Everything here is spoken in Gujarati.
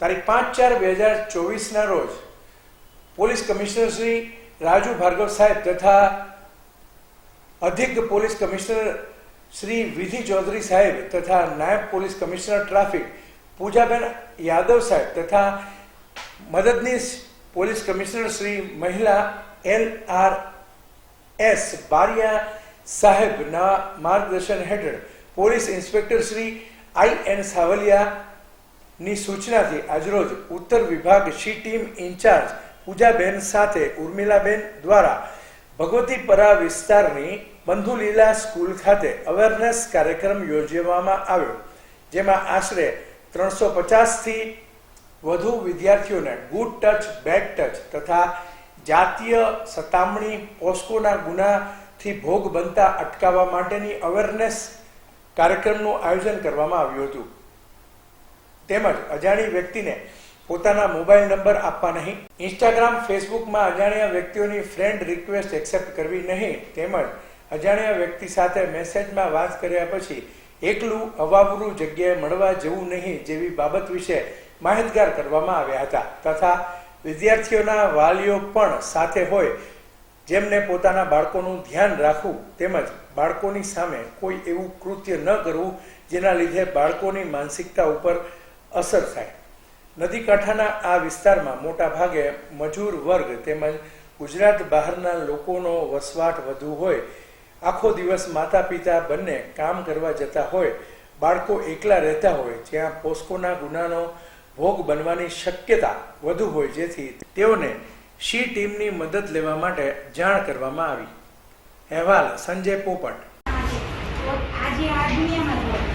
તારીખ પાંચ ચાર બે હજાર ચોવીસના રોજ પોલીસ કમિશનર શ્રી રાજુ ભાર્ગવ સાહેબ તથા અધિક પોલીસ કમિશનર શ્રી વિધિ ચૌધરી સાહેબ તથા નાયબ પોલીસ કમિશનર ટ્રાફિક પૂજાબેન યાદવ સાહેબ તથા મદદનીશ પોલીસ કમિશનર શ્રી મહિલા એલ આર એસ બારિયા સાહેબના માર્ગદર્શન હેઠળ police inspector Shri I N સાવલિયાની સૂચનાથી આજરોજ ઉત્તર વિભાગ શી ટીમ ઇન્ચાર્જ પૂજાબેન સાથે ઉર્મિલાબેન દ્વારા ભગવતીપરા વિસ્તારની બંધુલીલા સ્કૂલ ખાતે અવેરનેસ કાર્યક્રમ યોજવામાં આવ્યો, જેમાં આશરે ત્રણસો પચાસથી વધુ વિદ્યાર્થીઓને ગુડ ટચ, બેડ ટચ તથા જાતીય સતામણી પોસ્કોના ગુનાથી ભોગ બનતા અટકાવવા માટેની અવેરનેસ કાર્યક્રમનું આયોજન કરવામાં આવ્યું હતું. તેમજ અજાણી વ્યક્તિને પોતાના મોબાઈલ નંબર આપવા નહીં. ઇન્સ્ટાગ્રામ ફેસબુકમાં અજાણ્યા વ્યક્તિઓની ફ્રેન્ડ રિક્વેસ્ટ એક્સેપ્ટ કરવી નહીં. તેમજ અજાણ્યા વ્યક્તિ સાથે મેસેજમાં વાત કર્યા પછી એકલું અવાબરૂ જગ્યાએ મળવા જવું નહીં જેવી બાબત વિશે માહિતગાર કરવામાં આવ્યા હતા. તથા વિદ્યાર્થીઓના વાલીઓ પણ સાથે હોય જેમને પોતાના બાળકોનું ધ્યાન રાખવું તેમજ બાળકોની સામે કોઈ એવું કૃત્ય ન કરવું જેના લીધે બાળકોની માનસિકતા ઉપર અસર થાય. નદી કાંઠાના આ વિસ્તારમાં મોટા ભાગે મજૂર વર્ગ તેમજ ગુજરાત બહારના લોકોનો વસવાટ વધુ હોય. આખો દિવસ માતા પિતા બંને કામ કરવા જતા હોય, બાળકો એકલા રહેતા હોય, જ્યાં પોસ્કોના ગુનાનો ભોગ બનવાની શક્યતા વધુ હોય, જેથી તેઓને શી ટીમની મદદ લેવા માટે જાણ કરવામાં આવી. અહેવાલ સંજય પોપટ. આજે આ દુનિયામાં